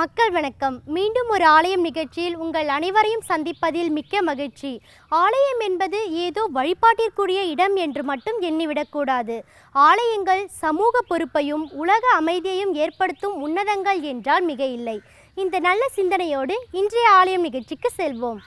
மக்கள் வணக்கம். மீண்டும் ஒரு ஆலயம் நிகழ்ச்சியில் உங்கள் அனைவரையும் சந்திப்பதில் மிக்க மகிழ்ச்சி. ஆலயம் என்பது ஏதோ வழிபாட்டிற்குரிய இடம் என்று மட்டும் எண்ணிவிடக்கூடாது. ஆலயங்கள் சமூக பொறுப்பையும் உலக அமைதியையும் ஏற்படுத்தும் உன்னதங்கள் என்றால் மிக இல்லை இந்த நல்ல சிந்தனையோடு இன்றைய ஆலயம் நிகழ்ச்சிக்கு செல்வோம்.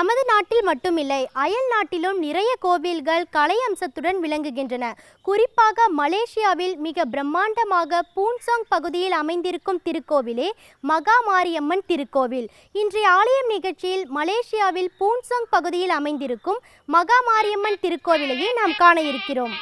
நமது நாட்டில் மட்டுமில்லை அயல் நாட்டிலும் நிறைய கோவில்கள் கலை அம்சத்துடன் விளங்குகின்றன. குறிப்பாக மலேசியாவில் மிக பிரம்மாண்டமாக பூன்சாங் பகுதியில் அமைந்திருக்கும் திருக்கோவிலே மகா மாரியம்மன் திருக்கோவில். இன்றைய ஆலயம் நிகழ்ச்சியில் மலேசியாவில் பூன்சாங் பகுதியில் அமைந்திருக்கும் மகா மாரியம்மன் திருக்கோவிலையே நாம் காண இருக்கிறோம்.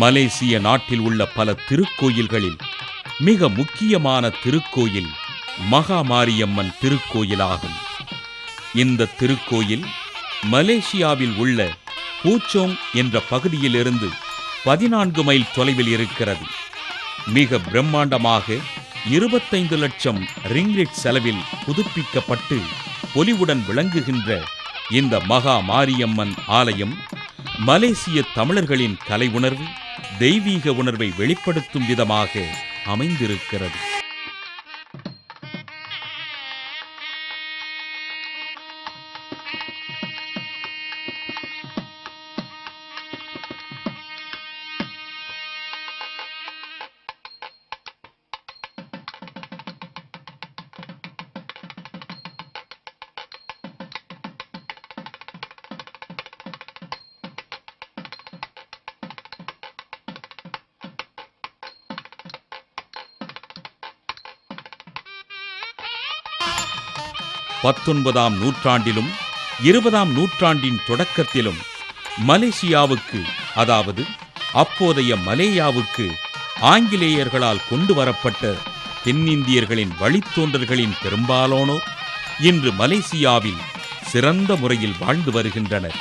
மலேசிய நாட்டில் உள்ள பல திருக்கோயில்களில் மிக முக்கியமான திருக்கோயில் மகாமாரியம்மன் திருக்கோயிலாகும். இந்த திருக்கோயில் மலேசியாவில் உள்ள பூச்சோங் என்ற பகுதியிலிருந்து பதினான்கு மைல் தொலைவில் இருக்கிறது. மிக பிரம்மாண்டமாக இருபத்தைந்து லட்சம் ரிங்ரிட் செலவில் புதுப்பிக்கப்பட்டு பொலிவுடன் விளங்குகின்ற இந்த மகா மாரியம்மன் ஆலயம் மலேசிய தமிழர்களின் கலை உணர்வு தெய்வீக உணர்வை வெளிப்படுத்தும் விதமாக அமைந்திருக்கிறது. பத்தொன்பதாம் நூற்றாண்டிலும் இருபதாம் நூற்றாண்டின் தொடக்கத்திலும் மலேசியாவுக்கு அதாவது அப்போதைய மலேயாவுக்கு ஆங்கிலேயர்களால் கொண்டு வரப்பட்ட தென்னிந்தியர்களின் வழித்தோன்றர்களின் பெரும்பாலானோர் இன்று மலேசியாவில் சிறந்த முறையில் வாழ்ந்து வருகின்றனர்.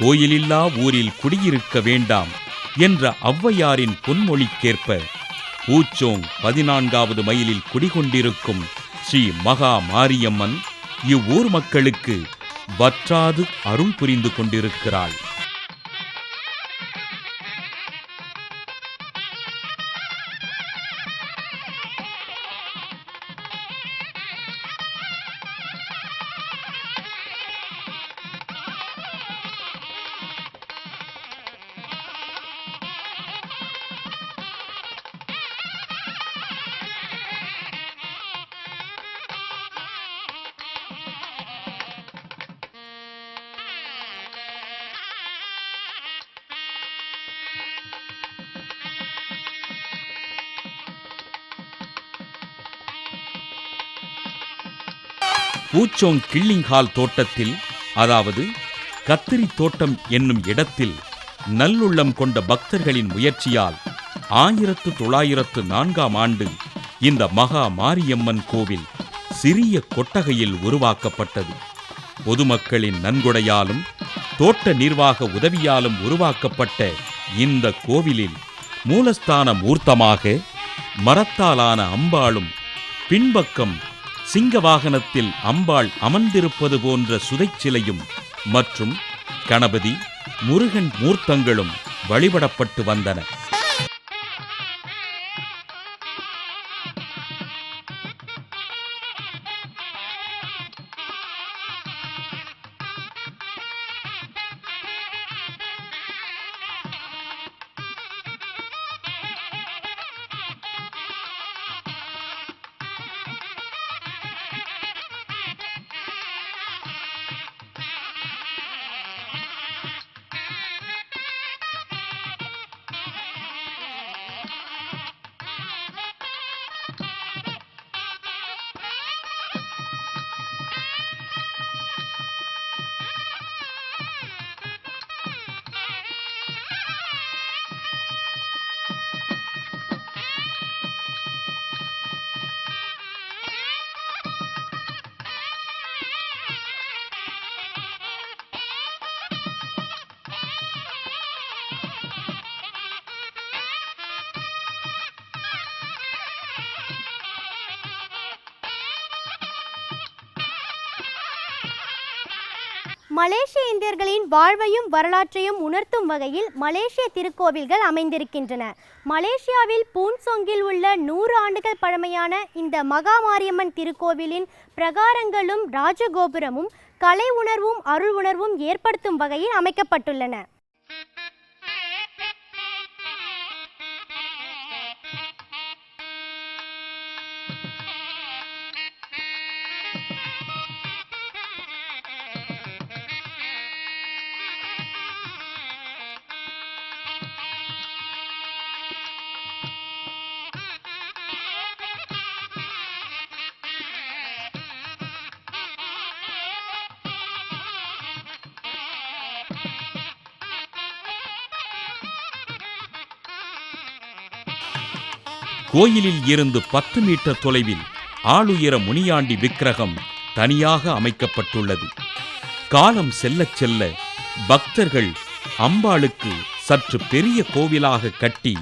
கோயிலில்லா ஊரில் குடியிருக்க வேண்டாம் என்ற ஔவையாரின் பொன்மொழிக்கேற்ப பூச்சோங் பதினான்காவது மைலில் குடிகொண்டிருக்கும் ஸ்ரீ மகா மாரியம்மன் இவ்வூர் மக்களுக்கு வற்றாது அருள் புரிந்து கொண்டிருக்கிறாள். பூச்சோங் கிள்ளிங்கால் தோட்டத்தில் அதாவது கத்திரி தோட்டம் என்னும் இடத்தில் நல்லுள்ளம் கொண்ட பக்தர்களின் முயற்சியால் ஆயிரத்து தொள்ளாயிரத்து நான்காம் ஆண்டு இந்த மகா மாரியம்மன் கோவில் சிறிய கொட்டகையில் உருவாக்கப்பட்டது. பொதுமக்களின் நன்கொடையாலும் தோட்ட நிர்வாக உதவியாலும் உருவாக்கப்பட்ட இந்த கோவிலில் மூலஸ்தான மூர்த்தமாக மரத்தாலான அம்பாளும் பின்பக்கம் சிங்க வாகனத்தில் அம்பாள் அமர்ந்திருப்பது போன்ற சுதைச்சிலையும் மற்றும் கணபதி முருகன் மூர்த்தங்களும் வழிபடப்பட்டு வந்தன. மலேசிய இந்தியர்களின் வாழ்வையும் வரலாற்றையும் உணர்த்தும் வகையில் மலேசிய திருக்கோவில்கள் அமைந்திருக்கின்றன. மலேசியாவில் பூன்சொங்கில் உள்ள நூறு ஆண்டுகள் பழமையான இந்த மகாமாரியம்மன் திருக்கோவிலின் பிரகாரங்களும் ராஜகோபுரமும் கலை உணர்வும் அருள் உணர்வும் ஏற்படுத்தும் வகையில் அமைக்கப்பட்டுள்ளன. கோயிலில் இருந்து பத்து மீட்டர் தொலைவில் ஆளுயர முனியாண்டி விக்கிரகம் தனியாக அமைக்கப்பட்டுள்ளது. காலம் செல்லச் செல்ல பக்தர்கள் அம்பாளுக்கு சற்று பெரிய கோவிலாக கட்டி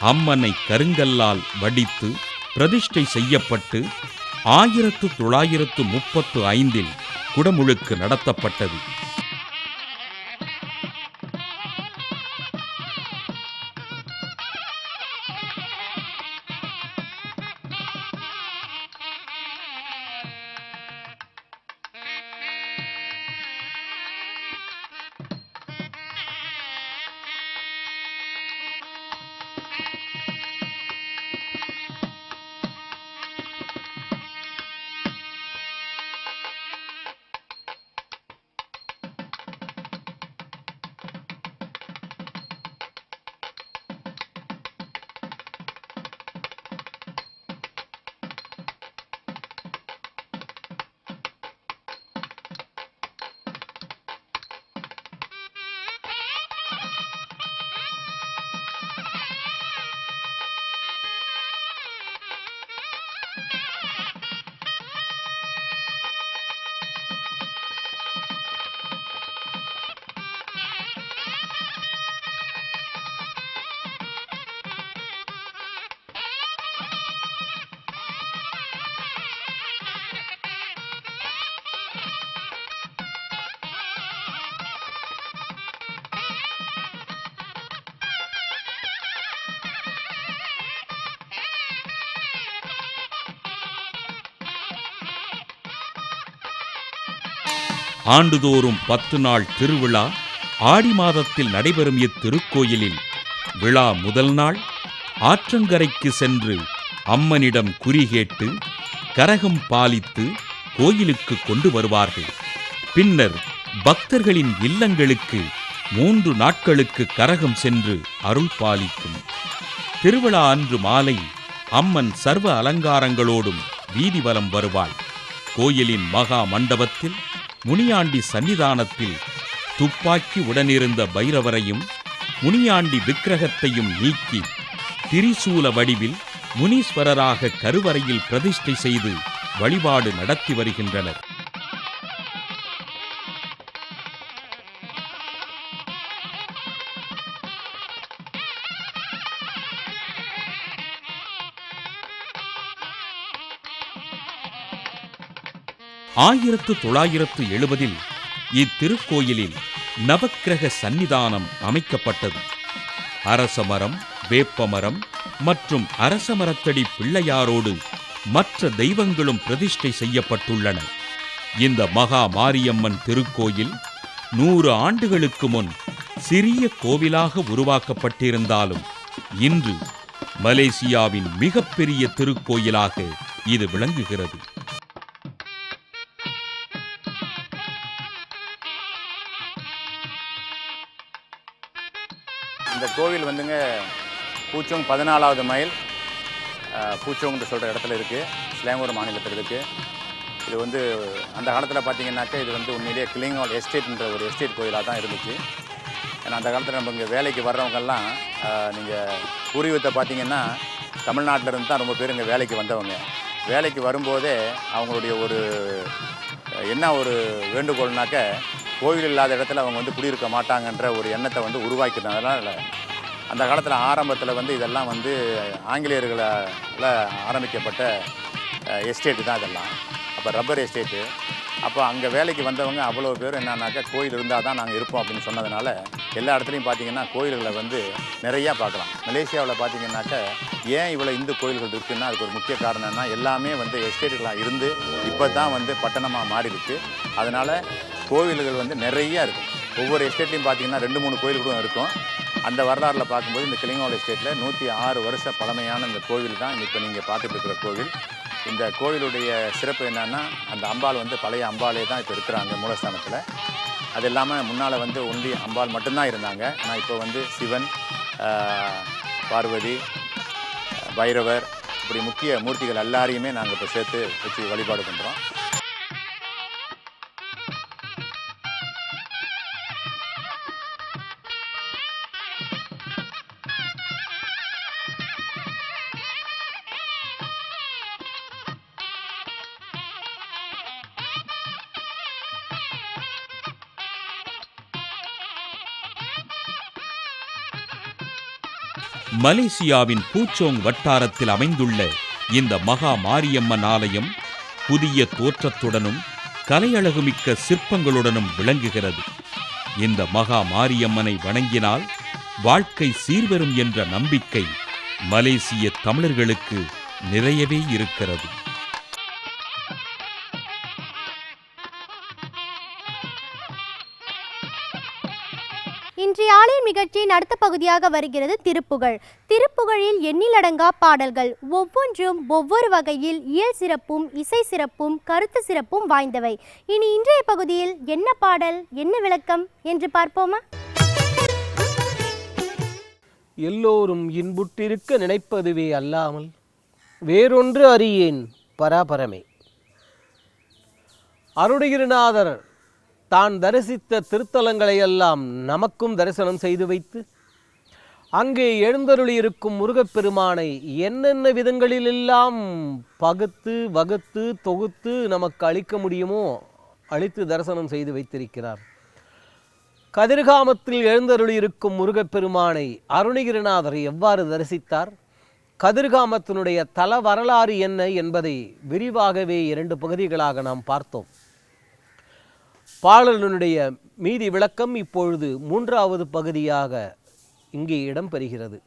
அம்மனை கருங்கல்லால் வடித்து பிரதிஷ்டை செய்யப்பட்டு ஆயிரத்து தொள்ளாயிரத்து முப்பத்து ஐந்தில் குடமுழுக்கு நடத்தப்பட்டது. ஆண்டுதோறும் பத்து நாள் திருவிழா ஆடி மாதத்தில் நடைபெறும் இத்திருக்கோயிலில் விழா முதல் நாள் ஆற்றங்கரைக்கு சென்று அம்மனிடம் குறி கேட்டு கரகம் பாலித்து கோயிலுக்கு கொண்டு வருவார்கள். பின்னர் பக்தர்களின் இல்லங்களுக்கு மூன்று நாட்களுக்கு கரகம் சென்று அருள் பாலிக்கும். திருவிழா அன்று மாலை அம்மன் சர்வ அலங்காரங்களோடும் வீதி வலம் வருவாள். கோயிலின் மகா மண்டபத்தில் முனியாண்டி சன்னிதானத்தில் துப்பாக்கி உடனிருந்த பைரவரையும் முனியாண்டி விக்கிரகத்தையும் நீக்கி திரிசூல வடிவில் முனீஸ்வரராக கருவறையில் பிரதிஷ்டை செய்து வழிபாடு நடத்தி வருகின்றனர். ஆயிரத்து தொள்ளாயிரத்து எழுபதில் இத்திருக்கோயிலில் நவக்கிரக சந்நிதானம் அமைக்கப்பட்டது. அரசமரம் வேப்பமரம் மற்றும் அரசமரத்தடி பிள்ளையாரோடு மற்ற தெய்வங்களும் பிரதிஷ்டை செய்யப்பட்டுள்ளன. இந்த மகா மாரியம்மன் திருக்கோயில் நூறு ஆண்டுகளுக்கு முன் சிறிய கோவிலாக உருவாக்கப்பட்டிருந்தாலும் இன்று மலேசியாவின் மிகப்பெரிய திருக்கோயிலாக இது விளங்குகிறது. கோவில் வந்துங்க பூச்சோங் பதினாலாவது மைல் பூச்சோங்னு சொல்கிற இடத்துல இருக்குது ஸ்லேங்கூர் மாநிலத்தில் இருக்குது இது வந்து அந்த காலத்தில் பார்த்தீங்கன்னாக்கா இது வந்து உண்மையிலேயே கிளிங்கோல் எஸ்டேட்ன்ற ஒரு எஸ்டேட் கோயிலாக தான் இருந்துச்சு. ஏன்னா அந்த காலத்தில் நம்ம இங்கே வேலைக்கு வர்றவங்கெல்லாம் நீங்கள் பூர்வீகத்தை பார்த்தீங்கன்னா தமிழ்நாட்டிலேருந்து தான் ரொம்ப பேர் இங்கே வேலைக்கு வந்தவங்க. வேலைக்கு வரும்போதே அவங்களுடைய ஒரு என்ன ஒரு வேண்டுகோள்னாக்க கோவில் இல்லாத இடத்துல அவங்க வந்து குடியிருக்க மாட்டாங்கன்ற ஒரு எண்ணத்தை வந்து உருவாக்கினதுனால அந்த காலத்தில் ஆரம்பத்தில் வந்து இதெல்லாம் வந்து ஆங்கிலேயர்களால் ஆரம்பிக்கப்பட்ட எஸ்டேட்டு தான் இதெல்லாம். அப்போ ரப்பர் எஸ்டேட்டு அப்போ அங்கே வேலைக்கு வந்தவங்க அவ்வளோ பேர் என்னன்னாக்கா கோயில் இருந்தால் தான் நாங்கள் இருப்போம் அப்படின்னு சொன்னதுனால எல்லா இடத்துலையும் பார்த்தீங்கன்னா கோயில்களை வந்து நிறையா பார்க்கலாம். மலேசியாவில் பார்த்தீங்கன்னாக்கா ஏன் இவ்வளோ இந்து கோயில்கள் இருக்குன்னா அதுக்கு ஒரு முக்கிய காரணம்னா எல்லாமே வந்து எஸ்டேட்டுகளாக இருந்து இப்போ தான் வந்து பட்டணமாக மாறி அதனால் கோவில்கள் வந்து நிறையா இருக்கும். ஒவ்வொரு எஸ்டேட்லையும் பார்த்தீங்கன்னா ரெண்டு மூணு கோயில்களும் இருக்கும். அந்த வரலாறில் பார்க்கும்போது இந்த கிளிங்கோல் எஸ்டேட்டில் நூற்றி ஆறு வருஷ பழமையான இந்த கோவில் தான் இப்போ நீங்கள் பார்த்துட்டு இருக்கிற கோவில். இந்த கோவிலுடைய சிறப்பு என்னன்னா அந்த அம்பாள் வந்து பழைய அம்பாளே தான் இப்போ இருக்கிறாங்க மூலஸ்தானத்தில். அது இல்லாமல் முன்னால் வந்து ஒன்லி அம்பாள் மட்டும்தான் இருந்தாங்க. ஆனால் இப்போ வந்து சிவன் பார்வதி பைரவர் இப்படி முக்கிய மூர்த்திகள் எல்லாரையுமே நாங்கள் இப்போ சேர்த்து வச்சு வழிபாடு பண்ணுறோம் மலேசியாவின் பூச்சோங் வட்டாரத்தில் அமைந்துள்ள இந்த மகா மாரியம்மன் ஆலயம் புதிய தோற்றத்துடனும் கலையழகுமிக்க சிற்பங்களுடனும் விளங்குகிறது. இந்த மகா மாரியம்மனை வணங்கினால் வாழ்க்கை சீர்வரும் என்ற நம்பிக்கை மலேசிய தமிழர்களுக்கு நிறையவே இருக்கிறது. இன்றைய ஆலய நிகழ்ச்சியின் அடுத்த பகுதியாக வருகிறது திருப்புகழ். திருப்புகழில் எண்ணிலடங்கா பாடல்கள். ஒவ்வொன்றும் ஒவ்வொரு வகையில் இயல் சிறப்பும் இசை சிறப்பும் கருத்து சிறப்பும் வாய்ந்தவை. இனி இன்றைய பகுதியில் என்ன பாடல் என்ன விளக்கம் என்று பார்ப்போமா? எல்லோரும் இன்புற்றிருக்க நினைப்பதுவே அல்லாமல் வேறொன்று அறியேன் பராபரமே. அருணகிரிநாதர் தான் தரிசித்த திருத்தலங்களையெல்லாம் நமக்கும் தரிசனம் செய்து வைத்து அங்கே எழுந்தருளியிருக்கும் முருகப்பெருமானை என்னென்ன விதங்களிலெல்லாம் பகுத்து வகுத்து தொகுத்து நமக்கு அளிக்க முடியுமோ அளித்து தரிசனம் செய்து வைத்திருக்கிறார். கதிர்காமத்தில் எழுந்தருளியிருக்கும் முருகப்பெருமானை அருணகிரிநாதர் எவ்வாறு தரிசித்தார்? கதிர்காமத்தினுடைய தல வரலாறு என்ன என்பதை விரிவாகவே இரண்டு பகுதிகளாக நாம் பார்த்தோம். பாடலினுடைய மீதி விளக்கம் இப்பொழுது மூன்றாவது பகுதியாக இங்கே இடம்பெறுகிறது.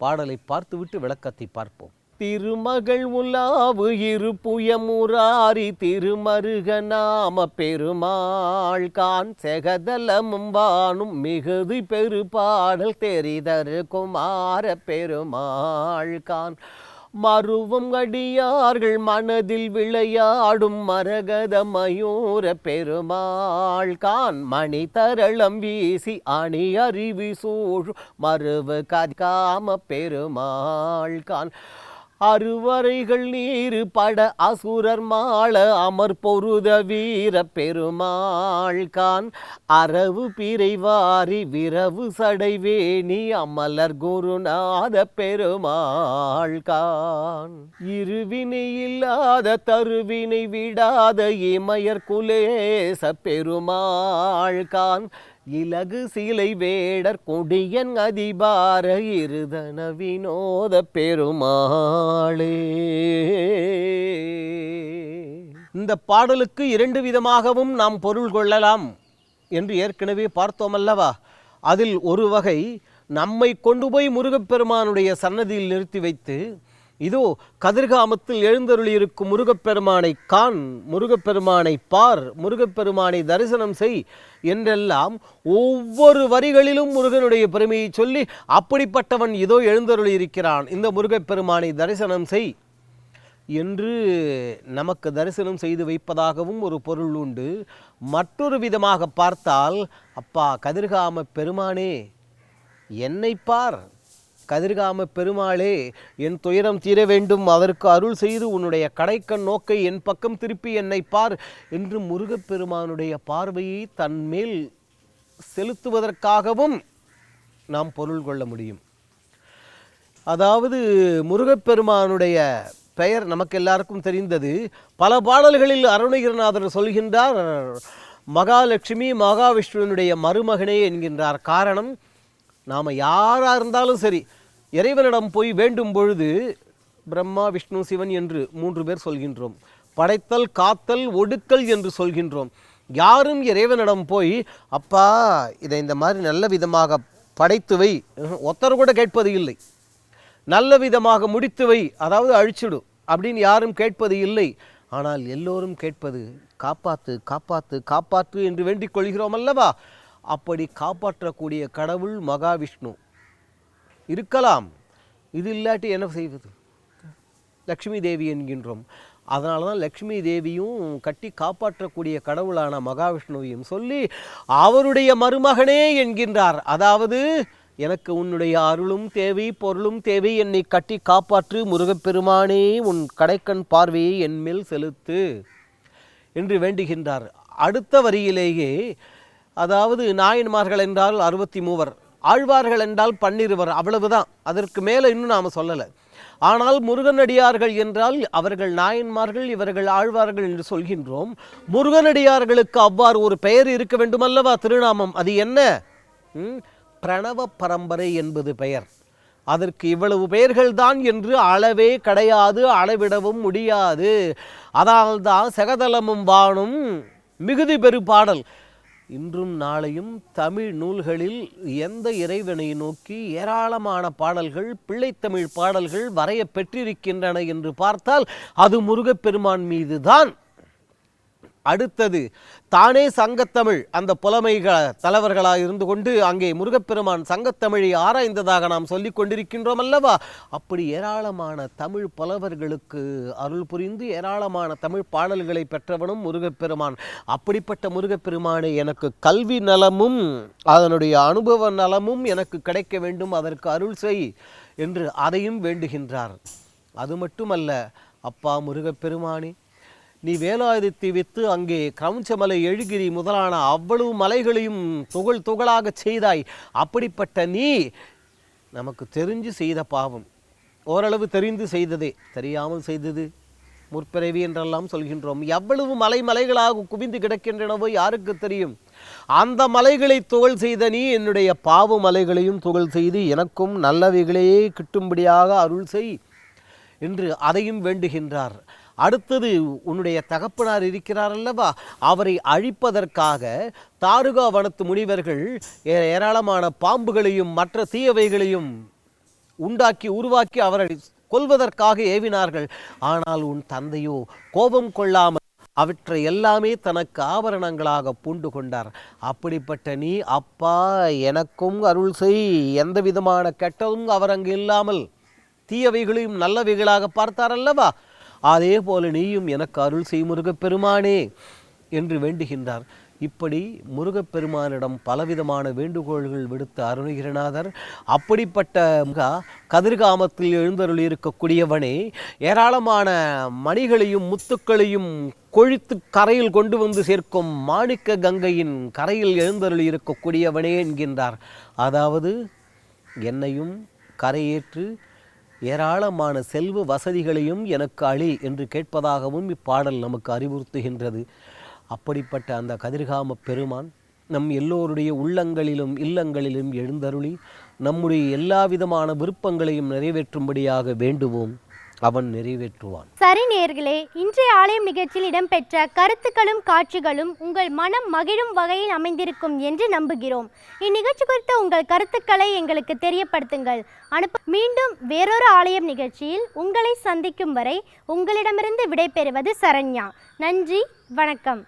பாடலை பார்த்துவிட்டு விளக்கத்தை பார்ப்போம். திருமகள் உலாவு இரு புயமுராரி திருமருக நாம பெருமாள் கான் செகதலமும் வானும் மிகுதி பெருபாடல் தெரிதரு குமார பெருமாள் கான். மருவும் அடியார்கள் மனதில் விளையாடும் மரகத மயூர பெருமாள். கான் மணி தரளம் வீசி அணி அறிவி சூழ். மருவு காம பெருமாள். கான் அறுவரைகள் நீரு பட அசுரர் மாள அமர் பொருத வீர பெருமாள் கான் அரவு பிறைவாரி விரவு சடைவேணி அமலர் குருநாத பெருமாள் கான் இருவினை இல்லாத தருவினை விடாத இமயர் குலேச பெருமாள் கான் இலகு சீலை வேடர் கொடியன் அதிபார இருதன வினோத பெருமாளே. இந்த பாடலுக்கு இரண்டு விதமாகவும் நாம் பொருள் கொள்ளலாம் என்று ஏற்கனவே பார்த்தோம் அல்லவா? அதில் ஒரு வகை நம்மை கொண்டு போய் முருகப்பெருமானுடைய சன்னதியில் நிறுத்தி வைத்து இதோ கதிர்காமத்தில் எழுந்தருளியிருக்கும் முருகப்பெருமானை காண் முருகப்பெருமானை பார் முருகப்பெருமானை தரிசனம் செய் என்றெல்லாம் ஒவ்வொரு வரிகளிலும் முருகனுடைய பெருமையை சொல்லி அப்படிப்பட்டவன் இதோ எழுந்தருளியிருக்கிறான். இந்த முருகப்பெருமானை தரிசனம் செய் என்று நமக்கு தரிசனம் செய்து வைப்பதாகவும் ஒரு பொருள் உண்டு. மற்றொரு விதமாக பார்த்தால் அப்பா கதிர்காம பெருமானே என்னை பார் கதிர்காம பெருமாளே என் துயரம் தீர வேண்டும் அதற்கு அருள் செய்து உன்னுடைய கடைக்கண் நோக்கை என் பக்கம் திருப்பி என்னை பார் என்று முருகப்பெருமானுடைய பார்வையை தன் மேல் செலுத்துவதற்காகவும் நாம் பொருள் கொள்ள முடியும். அதாவது முருகப்பெருமானுடைய பெயர் நமக்கு எல்லாருக்கும் தெரிந்தது. பல பாடல்களில் அருணகிரிநாதர் சொல்கின்றார் மகாலட்சுமி மகாவிஷ்ணுவனுடைய மருமகனே என்கின்றார். காரணம் நாம் யாராக இருந்தாலும் சரி இறைவனிடம் போய் வேண்டும் பொழுது பிரம்மா விஷ்ணு சிவன் என்று மூன்று பேர் சொல்கின்றோம். படைத்தல் காத்தல் ஒடுக்கல் என்று சொல்கின்றோம். யாரும் இறைவனிடம் போய் அப்பா இதை இந்த மாதிரி நல்ல விதமாக படைத்து வை. கூட கேட்பது இல்லை. நல்ல விதமாக முடித்து வை அதாவது அழிச்சிடு அப்படின்னு யாரும் கேட்பது இல்லை. ஆனால் எல்லோரும் கேட்பது காப்பாற்று காப்பாற்று காப்பாற்று என்று வேண்டிக் கொள்கிறோம் அல்லவா? அப்படி காப்பாற்றக்கூடிய கடவுள் மகாவிஷ்ணு. இருக்கலாம். இது இல்லாட்டி என்ன செய்வது? லக்ஷ்மி தேவி என்கின்றோம். அதனால தான் லக்ஷ்மி தேவியும் கட்டி காப்பாற்றக்கூடிய கடவுளான மகாவிஷ்ணுவையும் சொல்லி அவருடைய மருமகனே என்கின்றார். அதாவது எனக்கு உன்னுடைய அருளும் தேவை பொருளும் தேவை என்னை கட்டி காப்பாற்று முருகப்பெருமானே உன் கடைக்கண் பார்வையை என் மேல் செலுத்து என்று வேண்டுகின்றார். அடுத்த வரியிலேயே அதாவது நாயன்மார்கள் என்றால் அறுபத்தி மூவர் ஆழ்வார்கள் என்றால் பன்னிருவர் அவ்வளவுதான். அதற்கு மேலே இன்னும் நாம் சொல்லலை. ஆனால் முருகனடியார்கள் என்றால் அவர்கள் நாயன்மார்கள் இவர்கள் ஆழ்வார்கள் என்று சொல்கின்றோம். முருகனடியார்களுக்கு அவ்வாறு ஒரு பெயர் இருக்க வேண்டுமல்லவா திருநாமம்? அது என்ன? பிரணவ பரம்பரை என்பது பெயர். அதற்கு இவ்வளவு பெயர்கள் தான் என்று அளவே கிடையாது அளவிடவும் முடியாது. அதனால்தான் சகதலமும் வானும் மிகுதி பெரு பாடல் இன்றும் நாளையும் தமிழ் நூல்களில் எந்த இறைவனை நோக்கி ஏராளமான பாடல்கள் பிள்ளைத்தமிழ் பாடல்கள் வரைய பெற்றிருக்கின்றன என்று பார்த்தால் அது முருகப்பெருமான் மீதுதான். அடுத்தது தானே சங்கத்தமிழ் அந்த புலமைக தலைவர்களாக இருந்து கொண்டு அங்கே முருகப்பெருமான் சங்கத்தமிழை ஆராய்ந்ததாக நாம் சொல்லிக் கொண்டிருக்கின்றோம் அல்லவா? அப்படி ஏராளமான தமிழ் புலவர்களுக்கு அருள் புரிந்து ஏராளமான தமிழ் பாடல்களை பெற்றவனும் முருகப்பெருமான். அப்படிப்பட்ட முருகப்பெருமானை எனக்கு கல்வி நலமும் அதனுடைய அனுபவ நலமும் எனக்கு கிடைக்க வேண்டும் அதற்கு அருள் செய் என்று அதையும் வேண்டுகின்றார். அது மட்டுமல்ல அப்பா முருகப்பெருமானே நீ வேலாயுதத்தை வித்து அங்கே கிரௌஞ்சமலை எழுகிரி முதலான அவ்வளவு மலைகளையும் துகள் துகளாகச் செய்தாய். அப்படிப்பட்ட நீ நமக்கு தெரிஞ்சு செய்த பாவம். ஓரளவு தெரிந்து செய்ததே. தெரியாமல் செய்தது முற்பிறவி என்றெல்லாம் சொல்கின்றோம். எவ்வளவு மலை மலைகளாக குவிந்து கிடக்கின்றனவோ யாருக்கு தெரியும்? அந்த மலைகளை துகள் செய்த நீ என்னுடைய பாவ மலைகளையும் துகள் செய்து எனக்கும் நல்லவைகளையே கிட்டும்படியாக அருள் செய் என்று அதையும் வேண்டுகின்றார். அடுத்தது உன்னுடைய தகப்பனார் இருக்கிறார் அல்லவா? அவரை அழிப்பதற்காக தாருகா வனத்து முனிவர்கள் ஏ- ஏராளமான பாம்புகளையும் மற்ற தீயவைகளையும் உண்டாக்கி உருவாக்கி அவரை கொல்வதற்காக ஏவினார்கள். ஆனால் உன் தந்தையோ கோபம் கொள்ளாமல் அவற்றை எல்லாமே தனக்கு ஆபரணங்களாக பூண்டு கொண்டார். அப்படிப்பட்ட நீ அப்பா எனக்கும் அருள் செய். எந்த விதமான கெட்டதும் அவர் அங்கு இல்லாமல் தீயவைகளையும் நல்லவைகளாக பார்த்தார் அல்லவா? அதே போல நீயும் எனக்கு அருள் செய் முருகப்பெருமானே என்று வேண்டுகின்றார். இப்படி முருகப்பெருமானிடம் பலவிதமான வேண்டுகோள்கள் விடுத்த அருணகிரிநாதர் அப்படிப்பட்ட முகா கதிர்காமத்தில் எழுந்தருள் இருக்கக்கூடியவனே ஏராளமான மணிகளையும் முத்துக்களையும் கொழித்து கரையில் கொண்டு வந்து சேர்க்கும் மாணிக்க கங்கையின் கரையில் எழுந்தருள் இருக்கக்கூடியவனே என்கின்றார். அதாவது என்னையும் கரையேற்று ஏராளமான செல்வ வசதிகளையும் எனக்கு அளி என்று கேட்பதாகவும் இப்பாடல் நமக்கு அறிவுறுத்துகின்றது. அப்படிப்பட்ட அந்த கதிர்காம பெருமான் நம் எல்லோருடைய உள்ளங்களிலும் இல்லங்களிலும் எழுந்தருளி நம்முடைய எல்லா விதமான விருப்பங்களையும் நிறைவேற்றும்படியாக வேண்டுவோம். அவன் நிறைவேற்றுவான். சரி நேர்களே இன்றைய ஆலயம் நிகழ்ச்சியில் இடம்பெற்ற கருத்துக்களும் காட்சிகளும் உங்கள் மனம் மகிழும் வகையில் அமைந்திருக்கும் என்று நம்புகிறோம். இந்நிகழ்ச்சி குறித்த உங்கள் கருத்துக்களை எங்களுக்கு தெரியப்படுத்துங்கள். அனுப்ப மீண்டும் வேறொரு ஆலயம் நிகழ்ச்சியில் உங்களை சந்திக்கும் வரை உங்களிடமிருந்து விடைபெறுவது சரண்யா. நன்றி வணக்கம்.